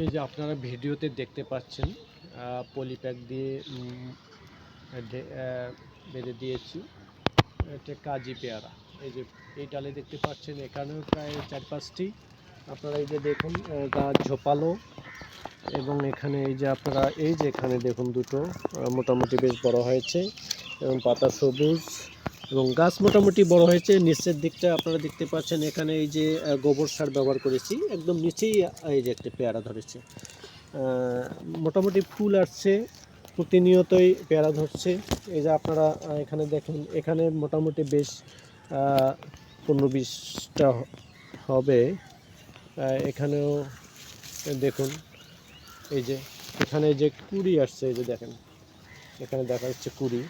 এই যে আপনারা ভিডিওতে দেখতে পাচ্ছেন পলিপ্যাক দিয়ে বেঁধে দিয়েছি। এটা কাজি পেয়ারা। এই যে এই ডালে দেখতে পাচ্ছেন, এখানেও প্রায় চার পাঁচটি। আপনারা এই যে দেখুন গাছ ঝোপালো এবং এখানে এই যে আপনারা, এই যে এখানে দেখুন দুটো মোটামুটি বেশ বড় হয়েছে এবং পাতা সবুজ। এবং গাছ মোটামুটি বড় হয়েছে। নিচের দিকটা আপনারা দেখতে পাচ্ছেন, এখানে এই যে গোবর সার ব্যবহার করেছি। একদম নিচেই এই যে একটা পেয়ারা ধরেছে। মোটামুটি ফুল আসছে, প্রতিনিয়তই পেয়ারা ধরছে। এই যে আপনারা এখানে দেখেন, এখানে মোটামুটি বেশ পনেরো বিশটা হবে। এখানেও, দেখুন, এই যে, এখানে যে কুড়ি আসছে, এই যে দেখেন, এখানে দেখা যাচ্ছে কুড়ি।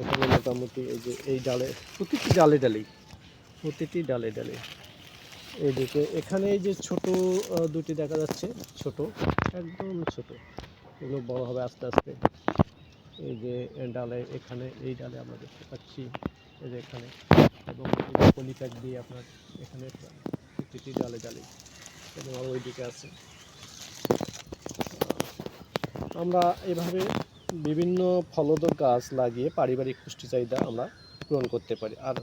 এখানে মোটামুটি এই যে এই ডালে, প্রতিটি ডালে ডালেই প্রতিটি ডালে ডালে। এইদিকে এখানে এই যে ছোট দুটি দেখা যাচ্ছে, ছোট, একদম ছোট। এগুলো বড় হবে আস্তে আস্তে। এই যে ডালে, এখানে, এই ডালে আমরা দেখতে পাচ্ছি, এই যে এখানে। এবং পলিপ্যাক দিয়ে আপনার এখানে প্রতিটি ডালে ডালে। এবং ওইদিকে আছে। আমরা এভাবে বিভিন্ন ফলদ গাছ লাগিয়ে পারিবারিক পুষ্টি চাহিদা আমরা পূরণ করতে পারি। আর